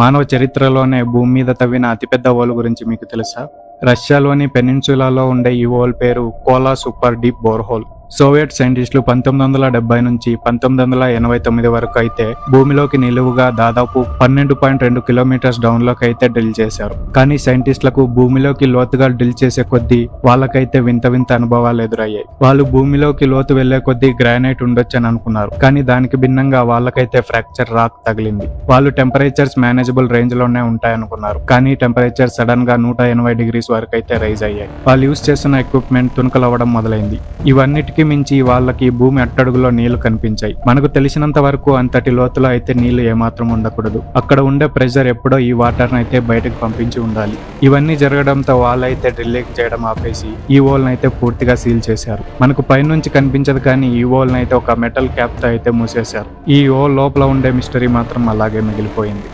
మానవ చరిత్రలోనే భూమి మీద తవ్విన అతిపెద్ద ఓల్ గురించి మీకు తెలుసా? రష్యాలోని పెనిన్సులాలో ఉండే ఈ ఓల్ పేరు Kola Super Deep Borehole. Soviet సైంటిస్టులు పంతొమ్మిది వందల డెబ్బై నుంచి పంతొమ్మిది వందల ఎనభై తొమ్మిది వరకు అయితే భూమిలోకి నిలువుగా దాదాపు పన్నెండు పాయింట్ రెండు కిలోమీటర్స్ డౌన్లోకి అయితే డ్రిల్ చేశారు. కానీ సైంటిస్టులకు భూమిలోకి లోతుగా డ్రిల్ చేసే కొద్దీ వాళ్ళకైతే వింత వింత అనుభవాలు ఎదురయ్యాయి. వాళ్ళు భూమిలోకి లోతు వెళ్ళే కొద్దీ గ్రానైట్ ఉండొచ్చని అనుకున్నారు. కానీ దానికి భిన్నంగా వాళ్ళకైతే ఫ్రాక్చర్ రాక్ తగిలింది. వాళ్ళు టెంపరేచర్స్ మేనేజబుల్ రేంజ్లోనే ఉంటాయనుకున్నారు. కానీ టెంపరేచర్ సడన్గా నూట ఎనభై డిగ్రీస్ వరకు అయితే రైజ్ అయ్యాయి. వాళ్ళు యూస్ చేస్తున్న ఎక్విప్మెంట్ తునకలవ్వడం మొదలైంది. ఇవన్నిటికీ మించి వాళ్ళకి భూమి అట్టడుగులో నీళ్ళు కనిపించాయి. మనకు తెలిసినంత వరకు అంతటి లోతులో అయితే నీళ్ళు ఏమాత్రం ఉండకూడదు. అక్కడ ఉండే ప్రెషర్ ఎప్పుడో ఈ వాటర్ అయితే బయటకు పంపించి ఉండాలి. ఇవన్నీ జరగడంతో వాళ్ళైతే డ్రిల్లింగ్ చేయడం ఆపేసి ఈ ఓల్ అయితే పూర్తిగా సీల్ చేశారు. మనకు పైనుంచి కనిపించదు కానీ ఈ ఓల్ అయితే ఒక మెటల్ క్యాప్తో అయితే మూసేశారు. ఈ ఓ లోపల ఉండే మిస్టరీ మాత్రం అలాగే మిగిలిపోయింది.